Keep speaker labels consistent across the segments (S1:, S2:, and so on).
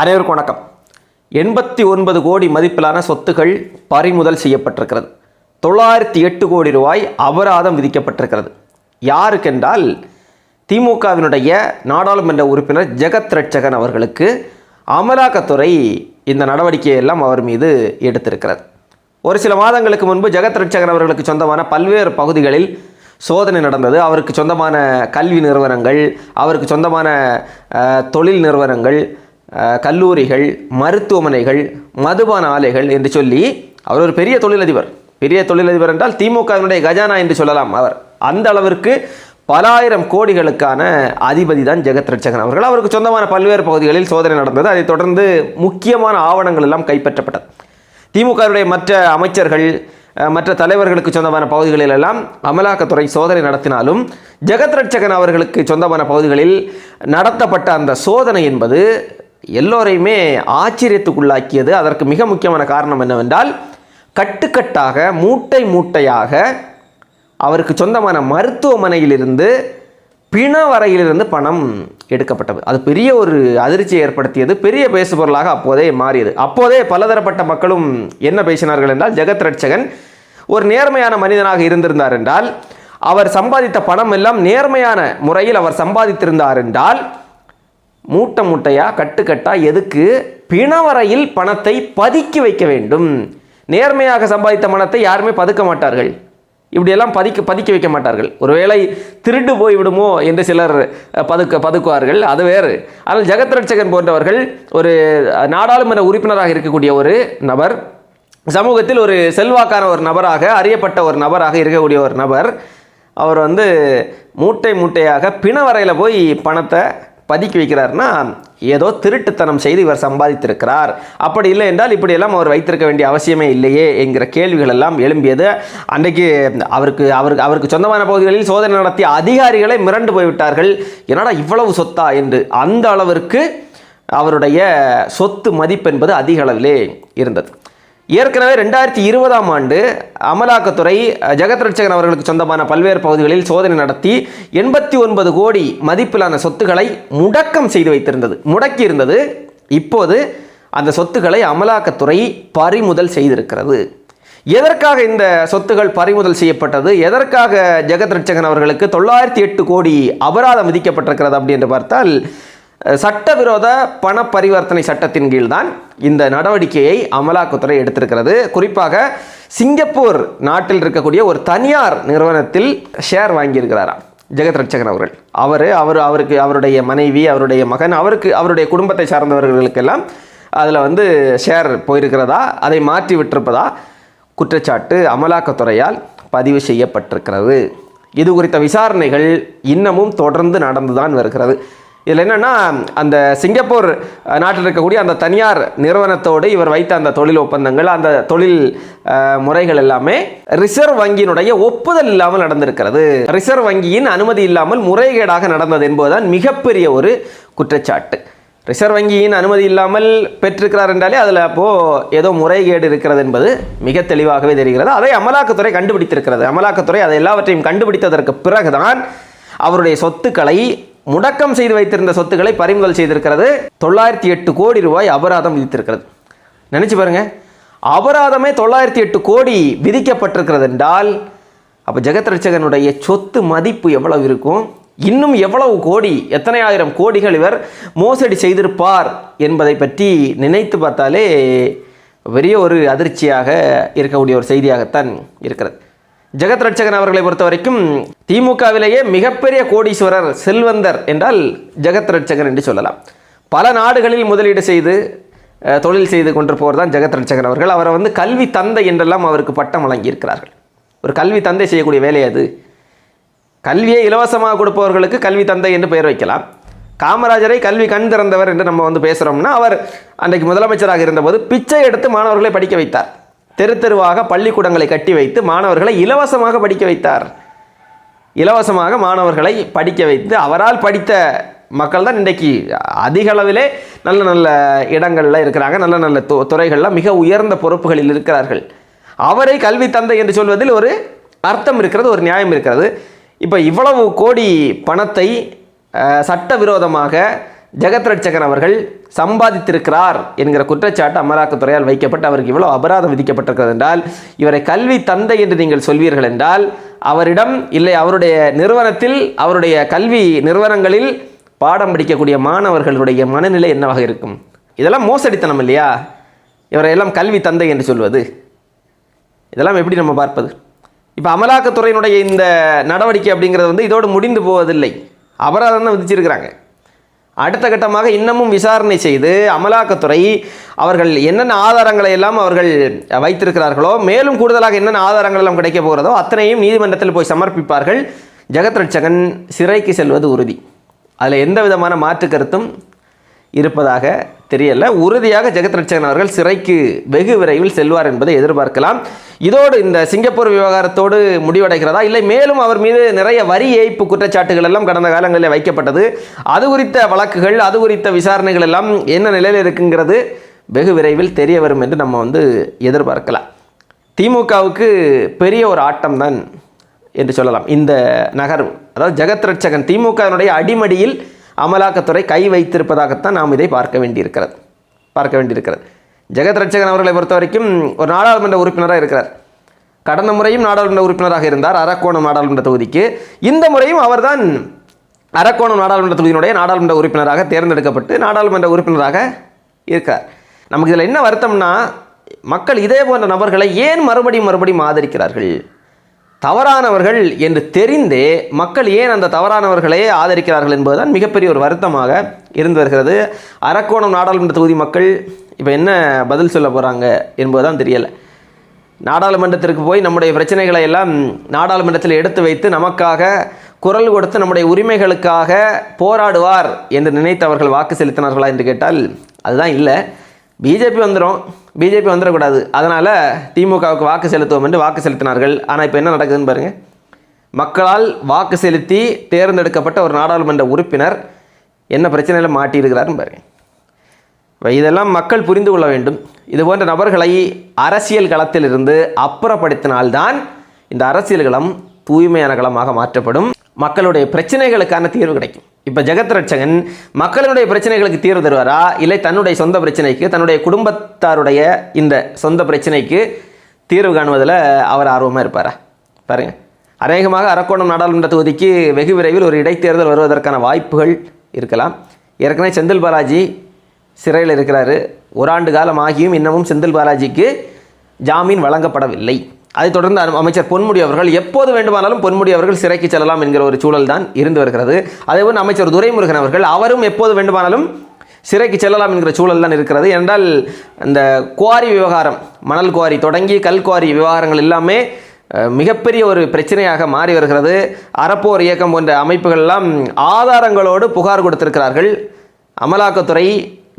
S1: அனைவருக்கும் வணக்கம். எண்பத்தி ஒன்பது கோடி மதிப்பிலான சொத்துக்கள் பறிமுதல் செய்யப்பட்டிருக்கிறது. தொள்ளாயிரத்தி எட்டு கோடி ரூபாய் அபராதம் விதிக்கப்பட்டிருக்கிறது. யாருக்கென்றால் திமுகவினுடைய நாடாளுமன்ற உறுப்பினர் ஜெகத் ரட்சகன் அவர்களுக்கு அமலாக்கத்துறை இந்த நடவடிக்கையெல்லாம் அவர் மீது எடுத்திருக்கிறது. ஒரு சில மாதங்களுக்கு முன்பு ஜெகத் ரட்சகன் அவர்களுக்கு சொந்தமான பல்வேறு பகுதிகளில் சோதனை நடந்தது. அவருக்கு சொந்தமான கல்வி நிறுவனங்கள் அவருக்கு சொந்தமான தொழில் நிறுவனங்கள் கல்லூரிகள் மருத்துவமனைகள் மதுபான ஆலைகள் என்று சொல்லி அவர் ஒரு பெரிய தொழிலதிபர். பெரிய தொழிலதிபர் என்றால் திமுகவினுடைய கஜானா என்று சொல்லலாம் அவர். அந்த அளவிற்கு பல ஆயிரம் கோடிகளுக்கான அதிபதி தான் ஜெகத் ரட்சகன் அவர்கள். அவருக்கு சொந்தமான பல்வேறு பகுதிகளில் சோதனை நடந்தது. அதைத் தொடர்ந்து முக்கியமான ஆவணங்கள் எல்லாம் கைப்பற்றப்பட்டது. திமுகவுடைய மற்ற அமைச்சர்கள் மற்ற தலைவர்களுக்கு சொந்தமான பகுதிகளில் எல்லாம் அமலாக்கத்துறை சோதனை நடத்தினாலும் ஜெகத் ரட்சகன் அவர்களுக்கு சொந்தமான பகுதிகளில் நடத்தப்பட்ட அந்த சோதனை என்பது எல்லோரையுமே ஆச்சரியத்துக்குள்ளாக்கியது. அதற்கு மிக முக்கியமான காரணம் என்னவென்றால் கட்டுக்கட்டாக மூட்டை மூட்டையாக அவருக்கு சொந்தமான மருத்துவமனையிலிருந்து பிண வரையிலிருந்து பணம் எடுக்கப்பட்டது. அது பெரிய ஒரு அதிர்ச்சியை ஏற்படுத்தியது. பெரிய பேசுபொருளாக அப்போதே மாறியது. அப்போதே பலதரப்பட்ட மக்களும் என்ன பேசினார்கள் என்றால் ஜெகத் ரட்சகன் ஒரு நேர்மையான மனிதனாக இருந்திருந்தார் என்றால் அவர் சம்பாதித்த பணம் எல்லாம் நேர்மையான முறையில் அவர் சம்பாதித்திருந்தார் என்றால் மூட்டை மூட்டையாக கட்டுக்கட்டாக எதுக்கு? பிணவரையில் பணத்தை பதுக்கி வைக்க வேண்டும். நேர்மையாக சம்பாதித்த பணத்தை யாருமே பதுக்க மாட்டார்கள். இப்படியெல்லாம் பதிக்க பதுக்கி வைக்க மாட்டார்கள். ஒருவேளை திருட்டு போய்விடுமோ என்று சிலர் பதுக்க பதுக்குவார்கள். அது வேறு. ஆனால் ஜெகத் ரட்சகன் போன்றவர்கள் ஒரு நாடாளுமன்ற உறுப்பினராக இருக்கக்கூடிய ஒரு நபர் சமூகத்தில் ஒரு செல்வாக்கான ஒரு நபராக அறியப்பட்ட ஒரு நபராக இருக்கக்கூடிய ஒரு நபர் அவர் வந்து மூட்டை மூட்டையாக பிணவரையில் போய் பணத்தை பதுக்கி வைக்கிறார்னா ஏதோ திருட்டுத்தனம் செய்து இவர் சம்பாதித்திருக்கிறார். அப்படி இல்லை என்றால் இப்படியெல்லாம் அவர் வைத்திருக்க வேண்டிய அவசியமே இல்லையே என்கிற கேள்விகள் எல்லாம் எழும்பியது. அன்றைக்கு அவருக்கு அவருக்கு அவருக்கு சொந்தமான பகுதிகளில் சோதனை நடத்திய அதிகாரிகளை மிரண்டு போய்விட்டார்கள். என்னடா இவ்வளவு சொத்தா என்று. அந்த அளவிற்கு அவருடைய சொத்து மதிப்பு என்பது அதிக அளவிலே இருந்தது. ஏற்கனவே ரெண்டாயிரத்தி இருபதாம் ஆண்டு அமலாக்கத்துறை அஹ், ஜெகத் ரட்சகன் அவர்களுக்கு சொந்தமான பல்வேறு பகுதிகளில் சோதனை நடத்தி எண்பத்தி ஒன்பது கோடி மதிப்பிலான சொத்துக்களை முடக்கம் செய்து வைத்திருந்தது. முடக்கி இருந்தது இப்போது அந்த சொத்துக்களை அமலாக்கத்துறை பறிமுதல் செய்திருக்கிறது. எதற்காக இந்த சொத்துகள் பறிமுதல் செய்யப்பட்டது? எதற்காக ஜெகத் ரட்சகன் அவர்களுக்கு தொள்ளாயிரத்தி எட்டு கோடி அபராதம் விதிக்கப்பட்டிருக்கிறது அப்படி என்று பார்த்தால் சட்டவிரோத பண பரிவர்த்தனை சட்டத்தின் கீழ் தான் இந்த நடவடிக்கையை அமலாக்கத்துறை எடுத்திருக்கிறது. குறிப்பாக சிங்கப்பூர் நாட்டில் இருக்கக்கூடிய ஒரு தனியார் நிறுவனத்தில் ஷேர் வாங்கியிருக்கிறாராம் ஜெகத் ரட்சகன் அவர்கள். அவர் அவர் அவருக்கு அவருடைய மனைவி அவருடைய மகன் அவருக்கு அவருடைய குடும்பத்தை சார்ந்தவர்களுக்கெல்லாம் அதில் வந்து ஷேர் போயிருக்கிறதா? அதை மாற்றி விட்டிருப்பதா? குற்றச்சாட்டு அமலாக்கத்துறையால் பதிவு செய்யப்பட்டிருக்கிறது. இது குறித்த விசாரணைகள் இன்னமும் தொடர்ந்து நடந்துதான் வருகிறது. இதில் என்னென்னா அந்த சிங்கப்பூர் நாட்டில் இருக்கக்கூடிய அந்த தனியார் நிறுவனத்தோடு இவர் வைத்த அந்த தொழில் ஒப்பந்தங்கள் அந்த தொழில் முறைகள் எல்லாமே ரிசர்வ் வங்கியினுடைய ஒப்புதல் இல்லாமல் நடந்திருக்கிறது. ரிசர்வ் வங்கியின் அனுமதி இல்லாமல் முறைகேடாக நடந்தது என்பதுதான் மிகப்பெரிய ஒரு குற்றச்சாட்டு. ரிசர்வ் வங்கியின் அனுமதி இல்லாமல் பெற்றிருக்கிறார் என்றாலே அதில் அப்போது ஏதோ முறைகேடு இருக்கிறது என்பது மிக தெளிவாகவே தெரிகிறது. அதை அமலாக்கத்துறை கண்டுபிடித்திருக்கிறது. அமலாக்கத்துறை அதை எல்லாவற்றையும் கண்டுபிடித்ததற்கு பிறகுதான் அவருடைய சொத்துக்களை முடக்கம் செய்து வைத்திருந்த சொத்துக்களை பறிமுதல் செய்திருக்கிறது. தொள்ளாயிரத்தி எட்டு கோடி ரூபாய் அபராதம் விதித்திருக்கிறது. நினச்சி பாருங்க. அபராதமே தொள்ளாயிரத்தி எட்டு கோடி விதிக்கப்பட்டிருக்கிறது என்றால் அப்போ ஜெகத் ரட்சகனுடைய சொத்து மதிப்பு எவ்வளவு இருக்கும்? இன்னும் எவ்வளவு கோடி எத்தனை ஆயிரம் கோடிகள் இவர் மோசடி செய்திருப்பார் என்பதை பற்றி நினைத்து பார்த்தாலே பெரிய ஒரு அதிர்ச்சியாக இருக்கக்கூடிய ஒரு செய்தியாகத்தான் இருக்கிறது. ஜெகத் ரட்சகன் அவர்களை பொறுத்த வரைக்கும் திமுகவிலேயே மிகப்பெரிய கோடீஸ்வரர் செல்வந்தர் என்றால் ஜெகத் ரட்சகன் என்று சொல்லலாம். பல நாடுகளில் முதலீடு செய்து தொழில் செய்து கொண்டு போவர் தான் ஜெகத் ரட்சகன் அவர்கள். அவரை வந்து கல்வி தந்தை என்றெல்லாம் அவருக்கு பட்டம் வழங்கியிருக்கிறார்கள். ஒரு கல்வி தந்தை செய்யக்கூடிய வேலை அது. கல்வியை இலவசமாக கொடுப்பவர்களுக்கு கல்வி தந்தை என்று பெயர் வைக்கலாம். காமராஜரை கல்வி கண் திறந்தவர் என்று நம்ம வந்து பேசுகிறோம்னா அவர் அன்றைக்கு முதலமைச்சராக இருந்தபோது பிச்சை எடுத்து மாணவர்களை படிக்க வைத்தார். தெரு தெருவாக பள்ளிக்கூடங்களை கட்டி வைத்து மாணவர்களை இலவசமாக படிக்க வைத்தார். இலவசமாக மாணவர்களை படிக்க வைத்து அவரால் படித்த மக்கள் தான் இன்றைக்கு அதிக அளவிலே நல்ல நல்ல இடங்களில் இருக்கிறாங்க. நல்ல நல்ல து துறைகளில் மிக உயர்ந்த பொறுப்புகளில் இருக்கிறார்கள். அவரை கல்வி தந்தை என்று சொல்வதில் ஒரு அர்த்தம் இருக்கிறது ஒரு நியாயம் இருக்கிறது. இப்போ இவ்வளவு கோடி பணத்தை சட்டவிரோதமாக ஜெகத் ரட்சகன் அவர்கள் சம்பாதித்திருக்கிறார் என்கிற குற்றச்சாட்டு அமலாக்கத்துறையால் வைக்கப்பட்டு அவருக்கு இவ்வளோ அபராதம் விதிக்கப்பட்டிருக்கிறது என்றால் இவரை கல்வி தந்தை என்று நீங்கள் சொல்வீர்கள் என்றால் அவரிடம் இல்லை அவருடைய நிறுவனத்தில் அவருடைய கல்வி நிறுவனங்களில் பாடம் படிக்கக்கூடிய மாணவர்களுடைய மனநிலை என்னவாக இருக்கும்? இதெல்லாம் மோசடித்தனம் இல்லையா? இவரை எல்லாம் கல்வி தந்தை என்று சொல்வது. இதெல்லாம் எப்படி நம்ம பார்ப்பது? இப்போ அமலாக்கத்துறையினுடைய இந்த நடவடிக்கை அப்படிங்கிறது வந்து இதோடு முடிந்து போவதில்லை. அபராதம் தான் விதிச்சிருக்கிறாங்க. அடுத்த கட்டமாக இன்னமும் விசாரணை செய்து அமலாக்கத்துறை அவர்கள் என்னென்ன ஆதாரங்களை எல்லாம் அவர்கள் வைத்திருக்கிறார்களோ மேலும் கூடுதலாக என்னென்ன ஆதாரங்கள் எல்லாம் கிடைக்க போகிறதோ அத்தனையும் நீதிமன்றத்தில் போய் சமர்ப்பிப்பார்கள். ஜெகத் ரட்சகன் சிறைக்கு செல்வது உறுதி. அதில் எந்த விதமான மாற்று கருத்தும் இருப்பதாக தெரியல. உறுதியாக ஜெகத் ரட்சகன் அவர்கள் சிறைக்கு வெகு விரைவில் செல்வார் என்பதை எதிர்பார்க்கலாம். இதோடு இந்த சிங்கப்பூர் விவகாரத்தோடு முடிவடைகிறதா? இல்லை மேலும் அவர் மீது நிறைய வரி ஏய்ப்பு குற்றச்சாட்டுகள் எல்லாம் கடந்த காலங்களில் வைக்கப்பட்டது. அது குறித்த வழக்குகள் அது குறித்த விசாரணைகள் எல்லாம் என்ன நிலையில் இருக்குங்கிறது வெகு விரைவில் தெரிய வரும் என்று நம்ம வந்து எதிர்பார்க்கலாம். திமுகவுக்கு பெரிய ஒரு ஆட்டம் தான் என்று சொல்லலாம். இந்த நகர்வு. அதாவது ஜெகத் ரட்சகன் திமுகவினுடைய அடிமடியில் அமலாக்கத்துறை கை வைத்திருப்பதாகத்தான் நாம் இதை பார்க்க வேண்டியிருக்கிறது. பார்க்க வேண்டியிருக்கிறது. ஜெகத் ரட்சகன் அவர்களை பொறுத்த வரைக்கும் ஒரு நாடாளுமன்ற உறுப்பினராக இருக்கிறார். கடந்த முறையும் நாடாளுமன்ற உறுப்பினராக இருந்தார். அரக்கோணம் நாடாளுமன்ற தொகுதிக்கு. இந்த முறையும் அவர்தான் அரக்கோணம் நாடாளுமன்ற தொகுதியினுடைய நாடாளுமன்ற உறுப்பினராக தேர்ந்தெடுக்கப்பட்டு நாடாளுமன்ற உறுப்பினராக இருக்கார். நமக்கு இதில் என்ன வருத்தம்னா மக்கள் இதே போன்ற நபர்களை ஏன் மறுபடியும் மறுபடியும் ஆதரிக்கிறார்கள்? தவறானவர்கள் என்று தெரிந்தே மக்கள் ஏன் அந்த தவறானவர்களே ஆதரிக்கிறார்கள் என்பதுதான் மிகப்பெரிய ஒரு வருத்தமாக இருந்து வருகிறது. அரக்கோணம் நாடாளுமன்ற தொகுதி மக்கள் இப்போ என்ன பதில் சொல்ல போகிறாங்க என்பதுதான் தெரியலை. நாடாளுமன்றத்திற்கு போய் நம்முடைய பிரச்சனைகளை எல்லாம் நாடாளுமன்றத்தில் எடுத்து வைத்து நமக்காக குரல் கொடுத்து நம்முடைய உரிமைகளுக்காக போராடுவார் என்று நினைத்து அவர்கள் வாக்கு செலுத்தினார்களா என்று கேட்டால் அதுதான் இல்லை. பிஜேபி வந்துடும் பிஜேபி வந்துடக்கூடாது அதனால் திமுகவுக்கு வாக்கு செலுத்துவோம் என்று வாக்கு செலுத்தினார்கள். ஆனால் இப்போ என்ன நடக்குதுன்னு பாருங்கள் மக்களால் வாக்கு செலுத்தி தேர்ந்தெடுக்கப்பட்ட ஒரு நாடாளுமன்ற உறுப்பினர் என்ன பிரச்சனையில் மாட்டியிருக்கிறாருன்னு பாருங்கள் இதெல்லாம் மக்கள் புரிந்து கொள்ள வேண்டும். இது போன்ற நபர்களை அரசியல் களத்திலிருந்து அப்புறப்படுத்தினால்தான் இந்த அரசியல் களம் தூய்மையான களமாக மாற்றப்படும். மக்களுடைய பிரச்சனைகளுக்கான தீர்வு கிடைக்கும். இப்போ ஜெகத் ரட்சகன் மக்களுடைய பிரச்சனைகளுக்கு தீர்வு தருவாரா? இல்லை தன்னுடைய சொந்த பிரச்சனைக்கு தன்னுடைய குடும்பத்தாருடைய இந்த சொந்த பிரச்சனைக்கு தீர்வு காணுவதில் அவர் ஆர்வமாக இருப்பாரா? பாருங்க. அநேகமாக அரக்கோணம் நாடாளுமன்ற தொகுதிக்கு வெகு விரைவில் ஒரு இடைத்தேர்தல் வருவதற்கான வாய்ப்புகள் இருக்கலாம். ஏற்கனவே செந்தில் பாலாஜி சிறையில் இருக்கிறாரு. ஒரு ஆண்டு காலம் ஆகியும் இன்னமும் செந்தில் பாலாஜிக்கு ஜாமீன் வழங்கப்படவில்லை. அதைத் தொடர்ந்து அமைச்சர் பொன்முடி அவர்கள் எப்போது வேண்டுமானாலும் பொன்முடி அவர்கள் சிறைக்கு செல்லலாம் என்கிற ஒரு சூழல் தான் இருந்து வருகிறது. அதேபோல் அமைச்சர் துரைமுருகன் அவர்கள் அவரும் எப்போது வேண்டுமானாலும் சிறைக்கு செல்லலாம் என்கிற சூழல் தான் இருக்கிறது. என்றால் இந்த குவாரி விவகாரம் மணல் குவாரி தொடங்கி கல் குவாரி விவகாரங்கள் எல்லாமே மிகப்பெரிய ஒரு பிரச்சனையாக மாறி வருகிறது. அறப்போர் இயக்கம் போன்ற அமைப்புகள்லாம் ஆதாரங்களோடு புகார் கொடுத்திருக்கிறார்கள். அமலாக்கத்துறை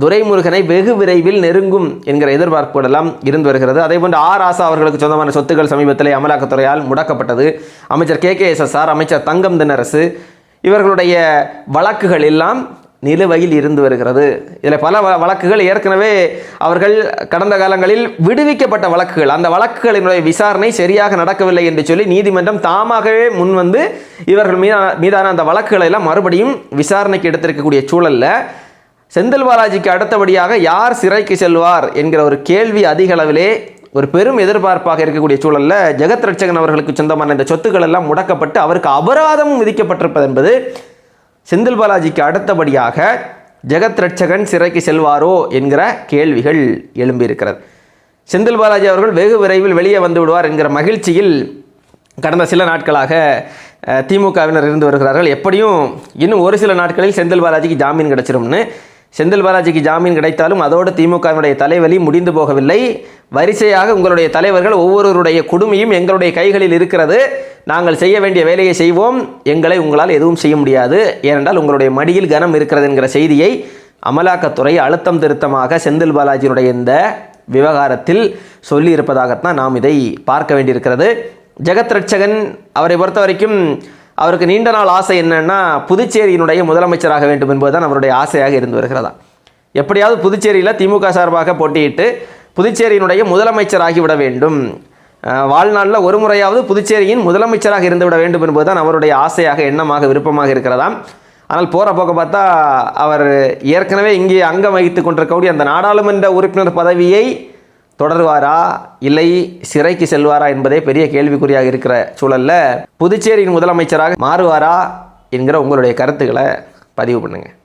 S1: துரைமுருகனை வெகு விரைவில் நெருங்கும் என்கிற எதிர்பார்ப்புகளெல்லாம் இருந்து வருகிறது. அதேபோன்று ஆர் ஆசா அவர்களுக்கு சொந்தமான சொத்துக்கள் சமீபத்திலே அமலாக்கத்துறையால் முடக்கப்பட்டது. அமைச்சர் கே கே எஸ் அமைச்சர் தங்கம் தினரசு இவர்களுடைய வழக்குகள் எல்லாம் நிலுவையில் இருந்து வருகிறது. இதில் பல வ- வழக்குகள் ஏற்கனவே அவர்கள் கடந்த காலங்களில் விடுவிக்கப்பட்ட வழக்குகள். அந்த வழக்குகளினுடைய விசாரணை சரியாக நடக்கவில்லை என்று சொல்லி நீதிமன்றம் தாமாகவே முன்வந்து இவர்கள் மீதான மீதான அந்த வழக்குகளை எல்லாம் மறுபடியும் விசாரணைக்கு எடுத்திருக்கக்கூடிய சூழல்ல செந்தில் பாலாஜிக்கு அடுத்தபடியாக யார் சிறைக்கு செல்வார் என்கிற ஒரு கேள்வி அதிக அளவிலே ஒரு பெரும் எதிர்பார்ப்பாக இருக்கக்கூடிய சூழலில் ஜெகத் ரட்சகன் அவர்களுக்கு சொந்தமான இந்த சொத்துக்கள் எல்லாம் முடக்கப்பட்டு அவருக்கு அபராதமும் விதிக்கப்பட்டிருப்பது என்பது செந்தில் பாலாஜிக்கு அடுத்தபடியாக ஜெகத் ரட்சகன் சிறைக்கு செல்வாரோ என்கிற கேள்விகள் எழும்பியிருக்கிறது. செந்தில் பாலாஜி அவர்கள் வெகு விரைவில் வெளியே வந்து விடுவார் என்கிற மகிழ்ச்சியில் கடந்த சில நாட்களாக திமுகவினர் இருந்து வருகிறார்கள். எப்படியும் இன்னும் ஒரு சில நாட்களில் செந்தில் பாலாஜிக்கு ஜாமீன் கிடச்சிரும்னு செந்தில் பாலாஜிக்கு ஜாமீன் கிடைத்தாலும் அதோடு திமுகவினுடைய தலைவலி முடிந்து போகவில்லை. வரிசையாக உங்களுடைய தலைவர்கள் ஒவ்வொருவருடைய குடுமையும் எங்களுடைய கைகளில் இருக்கிறது. நாங்கள் செய்ய வேண்டிய வேலையை செய்வோம். எங்களை உங்களால் எதுவும் செய்ய முடியாது. ஏனென்றால் உங்களுடைய மடியில் கனம் இருக்கிறது என்கிற செய்தியை அமலாக்கத்துறை அழுத்தம் திருத்தமாக செந்தில் பாலாஜியினுடைய இந்த விவகாரத்தில் சொல்லியிருப்பதாகத்தான் நாம் இதை பார்க்க வேண்டியிருக்கிறது. ஜெகத் ரட்சகன் அவரை பொறுத்த வரைக்கும் அவருக்கு நீண்ட நாள் ஆசை என்னென்னா புதுச்சேரியினுடைய முதலமைச்சராக வேண்டும் என்பதுதான் அவருடைய ஆசையாக இருந்து வருகிறதா. எப்படியாவது புதுச்சேரியில் திமுக சார்பாக போட்டியிட்டு புதுச்சேரியினுடைய முதலமைச்சராகிவிட வேண்டும். வாழ்நாளில் ஒரு முறையாவது புதுச்சேரியின் முதலமைச்சராக இருந்துவிட வேண்டும் என்பதுதான் அவருடைய ஆசையாக எண்ணமாக விருப்பமாக இருக்கிறதாம். ஆனால் போகிற போக்க பார்த்தா அவர் ஏற்கனவே இங்கே அங்கம் வகித்து கொண்டிருக்கக்கூடிய அந்த நாடாளுமன்ற உறுப்பினர் பதவியை தொடருவாரா? இல்லை சிறைக்கு செல்வாரா என்பதே பெரிய கேள்விக்குறியாக இருக்கிற சூழல்ல புதுச்சேரியின் முதலமைச்சராக மாறுவாரா என்கிற உங்களுடைய கருத்துக்களை பதிவு பண்ணுங்கள்